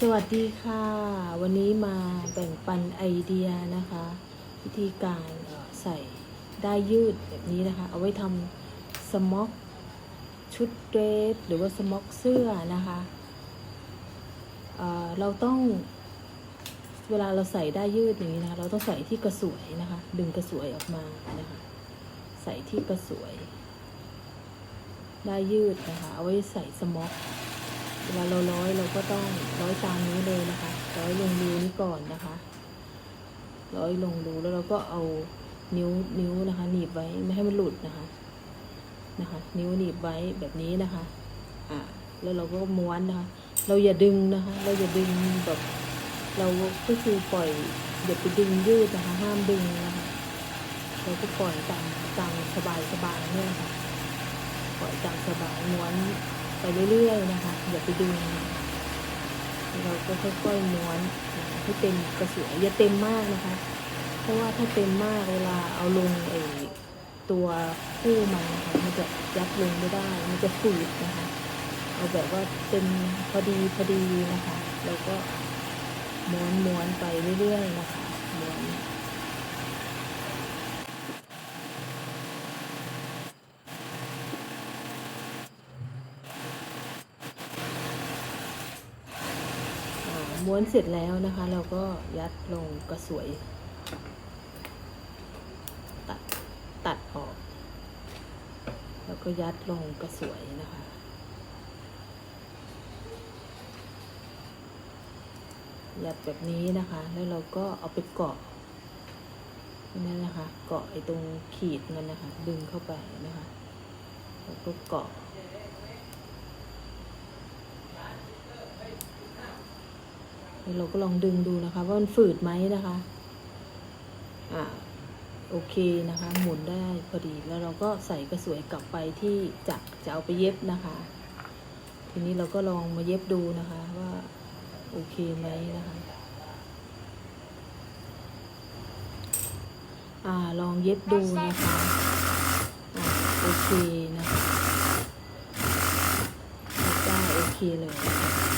สวัสดีค่ะ วันนี้มาแบ่งปันไอเดียนะคะ วิธีการใส่ได้ยืดแบบนี้นะคะ เอาไว้ทำสม็อกชุดเดรสหรือว่าสม็อกเสื้อนะคะเเราต้องเวลาเราใส่ได้ยืดอย่างนี้นะคะเราต้องใส่ที่กระสวยนะคะ ดึงกระสวยออกมานะคะ ใส่ที่กระสวย ได้ยืดนะคะ เอาไว้ใส่สม็อก เวลาเราร้อยเราก็ต้องร้อยตามนี้เลยนะคะ ร้อยลงรูนี้ก่อนนะคะ ร้อยลงรูแล้วเราก็เอานิ้วนิ้วนะคะ หนีบไว้ไม่ให้มันหลุดนะคะ นะคะ นิ้วหนีบไว้แบบนี้นะคะ อ่าแล้วเราก็ม้วนนะคะ เราอย่าดึงนะคะ เราอย่าดึงแบบเราก็คือปล่อยอย่าไปดึงยืดนะคะ ห้ามดึงนะคะ เราก็ปล่อยตามตามสบายสบายๆเนี่ยนะคะปล่อยตามสบายม้วน ไปเรื่อยๆนะคะอย่าไปดึงเราก็ค่อยๆม้วนให้เต็มกระสวยอย่าเต็มมากนะคะ เพราะว่าถ้าเต็มมากเวลาเอาลงไอ้ตัวคู่มันนะคะมันจะยัดลงไม่ได้ มันจะฝืดนะคะ เอาแบบว่าเป็นพอดีพอดีนะคะ แล้วก็ม้วนม้วนไปเรื่อยๆนะคะ ม้วนเสร็จแล้วนะคะ เราก็ยัดลงกระสวย ตัดตัดออก แล้วก็ยัดลงกระสวยนะคะ ยัดแบบนี้นะคะ แล้วเราก็เอาไปเกาะนี่นะคะ เกาะไอ้ตรงขีดมันนะคะ ดึงเข้าไปนะคะ แล้วก็เกาะ แล้ว เราก็ลองดึงดูนะคะ ว่ามันฝืดไหมนะคะ อ่าโอเคนะคะ หมุนได้พอดีแล้วเราก็ใส่กระสวยกลับไปที่จักรจะเอาไปเย็บนะคะ ทีนี้เราก็ลองมาเย็บดูนะคะว่าโอเคไหมนะคะอ่าลองเย็บดูนะคะอ่าโอเคนะคะได้โอเคเลยนะคะ